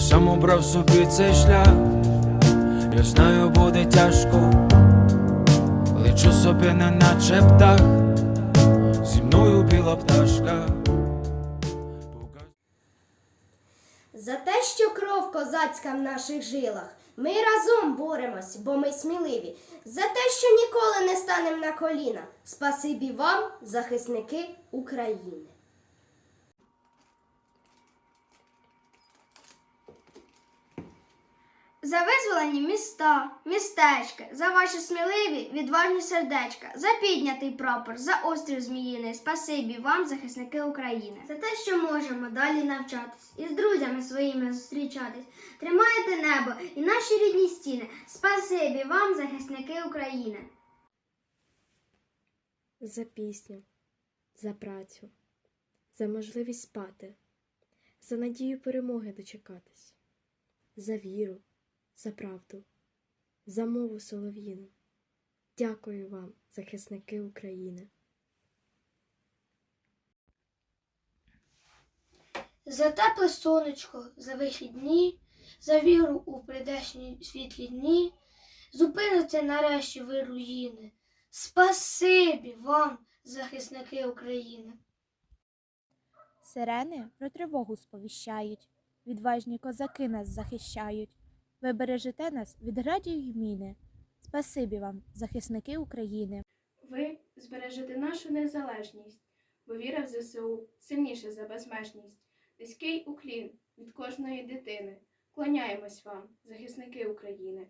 Сам обрав собі цей шлях, я знаю, буде тяжко, лечу собі не наче птах, зі мною біла пташка. За те, що кров козацька в наших жилах, ми разом боремось, бо ми сміливі. За те, що ніколи не станемо на коліна. Спасибі вам, захисники України. За визволені міста, містечка, за ваші сміливі, відважні сердечка, за піднятий прапор, за острів Зміїний. Спасибі вам, захисники України. За те, що можемо далі навчатись і з друзями своїми зустрічатись. Тримаєте небо і наші рідні стіни. Спасибі вам, захисники України. за пісню, за працю, за можливість спати, за надію перемоги дочекатись, за віру, за правду, за мову солов'їну. Дякую вам, захисники України. За тепле сонечко, за вихідні, за віру у прийдешні світлі дні, зупините нарешті ви руїни. Спасибі вам, захисники України. Сирени про тривогу сповіщають, відважні козаки нас захищають. Ви бережете нас від градів й міни. Спасибі вам, захисники України. Ви збережете нашу незалежність, бо віра в ЗСУ сильніша за безмежність. Низький уклін від кожної дитини. Клоняємось вам, захисники України.